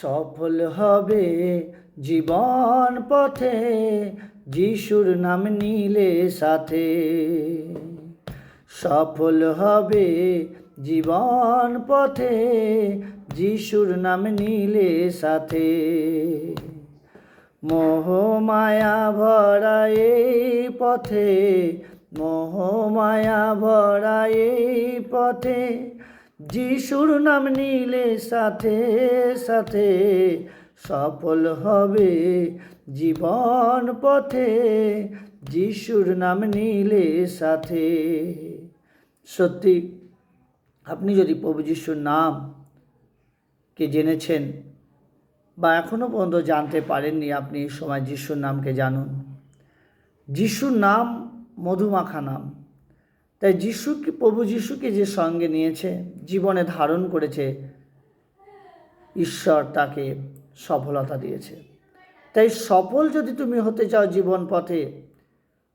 সফল হবে জীবন পথে, যিশুর নাম নিলে সাথে। সফল হবে জীবন পথে, যিশুর নাম নিলে সাথে। মোহ মায়া ভরা এই পথে মোহ মায়া ভরা এই পথে যিশুর নাম নিলে সাথে সাথে সফল হবে জীবন পথে। যিশুর নাম নিলে সাথে। সত্যি, আপনি যদি প্রভু যিশুর নাম কে জেনেছেন বা এখনও পর্যন্ত জানতে পারেননি, আপনি সময় যিশুর নামকে জানুন। যিশুর নাম মধুমাখা নাম। তাই যিশুকে প্রভু যিশুকে যে সঙ্গে নিয়েছে, জীবনে ধারণ করেছে, ঈশ্বর তাকে সফলতা দিয়েছে। তাই সফল যদি তুমি হতে চাও জীবন পথে,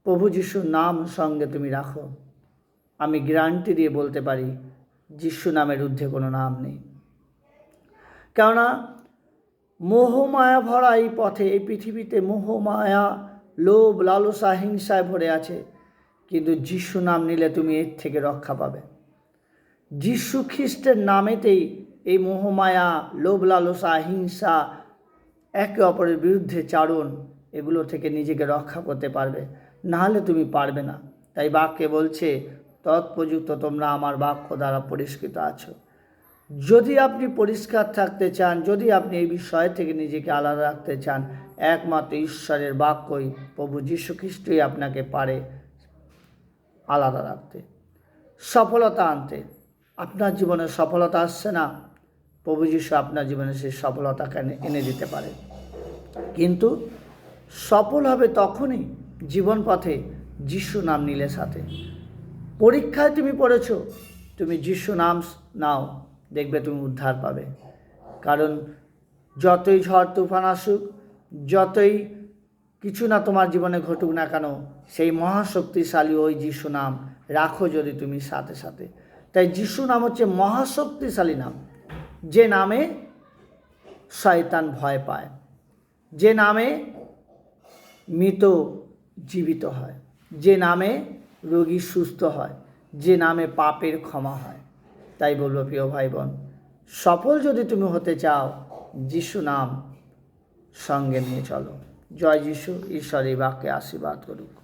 প্রভু যিশুর নাম সঙ্গে তুমি রাখো। আমি গ্যারান্টি দিয়ে বলতে পারি, যিশু নামের ঊর্ধ্বে কোনো নাম নেই। কেননা, মোহমায়া ভরা এই পথে, এই পৃথিবীতে মোহমায়া, লোভ, লালসা, হিংসায় ভরে আছে। কিন্তু যিশু নাম নিলে তুমি এর থেকে রক্ষা পাবে। যিশু খ্রিস্টের নামেতেই এই মোহমায়া লোভ লালসা হিংসা, একে অপরের বিরুদ্ধে চারণ, এগুলো থেকে নিজেকে রক্ষা করতে পারবে। নাহলে তুমি পারবে না। তাই বাক্যে বলছে তৎপ্রযুক্ত তোমরা আমার বাক্য দ্বারা পরিষ্কৃত আছো। যদি আপনি পরিষ্কার থাকতে চান, যদি আপনি এই বিষয় থেকে নিজেকে আলাদা রাখতে চান, একমাত্র ঈশ্বরের বাক্যই প্রভু যীশু খ্রিস্টই আপনাকে পারে। আলাদা রাখতে, সফলতা আনতে। আপনার জীবনে সফলতা আসছে না? প্রভু যীশু আপনার জীবনে সেই সফলতাকে এনে- দিতে পারে। কিন্তু সফল হবে তখনই জীবন পথে যিশু নাম নিলে সাথে। পরীক্ষায় তুমি পড়েছ, তুমি যিশু নাম নাও, দেখবে তুমি উদ্ধার পাবে। কারণ যতই ঝড় তুফান আসুক, যতই কিছু না তোমার জীবনে ঘটুক না কেন, সেই মহাশক্তিশালী ওই যিশু নাম রাখো যদি তুমি সাথে সাথে। তাই যিশু নাম হচ্ছে মহাশক্তিশালী নাম। যে নামে শয়তান ভয় পায়, যে নামে মৃত জীবিত হয়, যে নামে রোগী সুস্থ হয়, যে নামে পাপের ক্ষমা হয়। তাই বলব প্রিয় ভাই বোন সফল যদি তুমি হতে চাও, যিশু নাম সঙ্গে নিয়ে চলো। জয় যিশু ঈশ্বর এই বাক্যে আশীর্বাদ করুক।